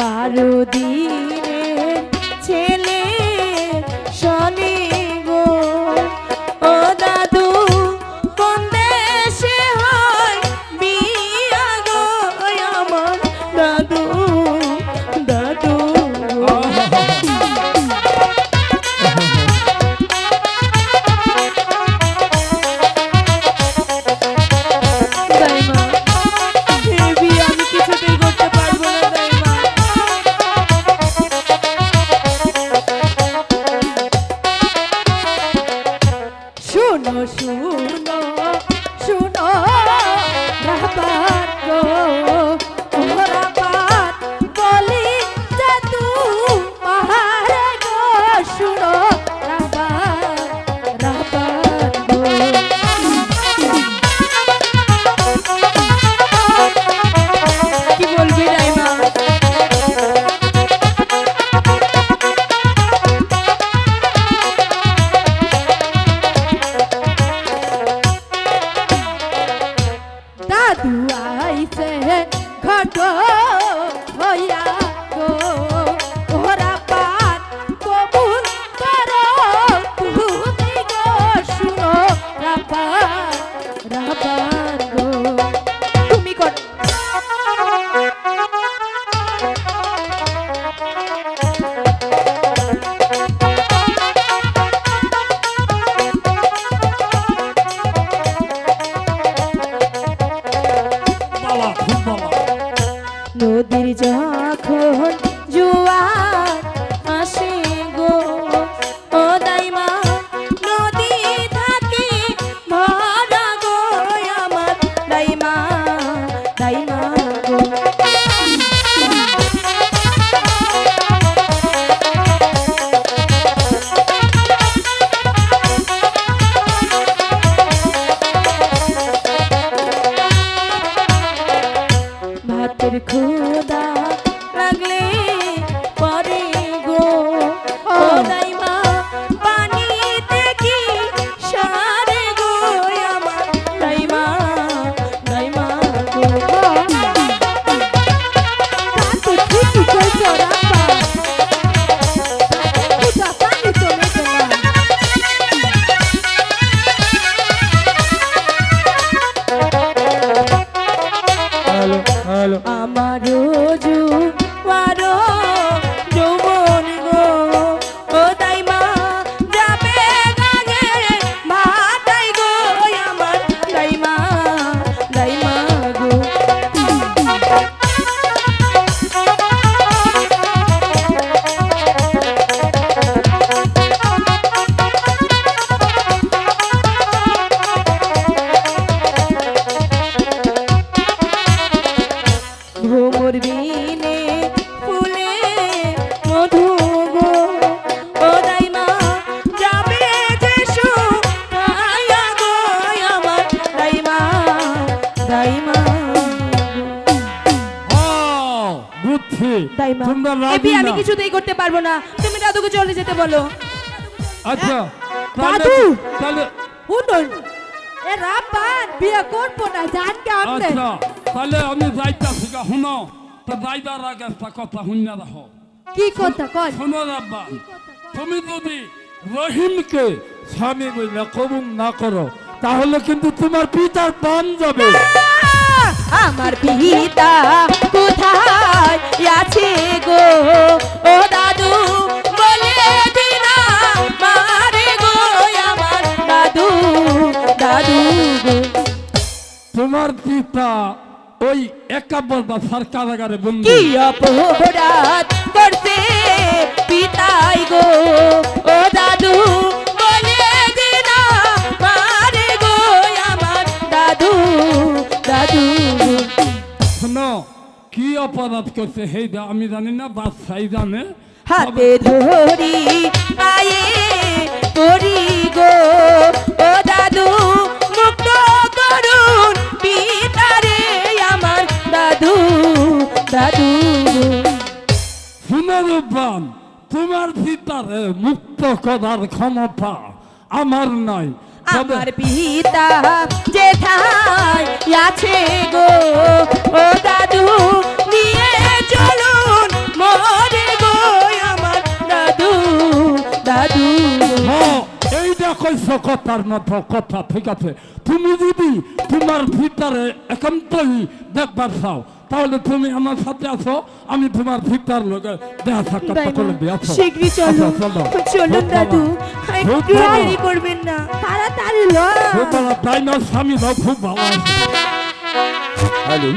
বারো দিন ঘট হইয়া গো। ঘোরা পাত কবুল কর। তুমি গো এখন জুয়া এই রাজি আমি কিছুতেই করতে পারব না তুমি দাদুকে চলে যেতে বলো আচ্ছা দাদু! তাহলে শুনুন এ রাব্বান বিয়ে করব না জান কে আচ্ছা তাহলে আমি যাইতাছি গা শুনো তো যাইবার আগে একটা কথা রাখো কি কথা কয় শোনো রাব্বা তুমি যদি রহিমকে স্বামী বলে কবুল না করো তাহলে কিন্তু তোমার পিতার পান যাবে আমার পিতা কোথায় আছে গো। ও দাদু বলে দিনা মারে গো আমার দাদু দাদু তোমার পিতা ওই একাব্বর বা সরকারাগারে বন্ধু কি অপরাধ করছে পিতাই গো? ও দাদু অপরাধ করছে সেই আমি জানি না বাদশাই জানে। হাতে ধরি পায়ে করি গো। ও দাদু মুক্ত করুন পিতারে আমার দাদু দাদু। পুনরুদ্ধান তোমার পিতারে মুক্ত করার ক্ষমতা আমার নাই। তবে আমার পিতা যেথায় আছে গো। ও দাদু কথার মতো কথা ঠিক আছে। তুমি যদি তোমার ভিতরে একান্তই দেখবার চাও তাহলে তুমি আমার সাথে আছো আমি তোমার ভিতর লোকে দেখা সাক্ষাৎ করে দিয়ে আসো শীঘ্রই চলো। চলো। চলুন দাদু একটু। দেরি করবেন না তাড়াতাড়ি ল তাই না স্বামী খুব ভালো। আছে হ্যালো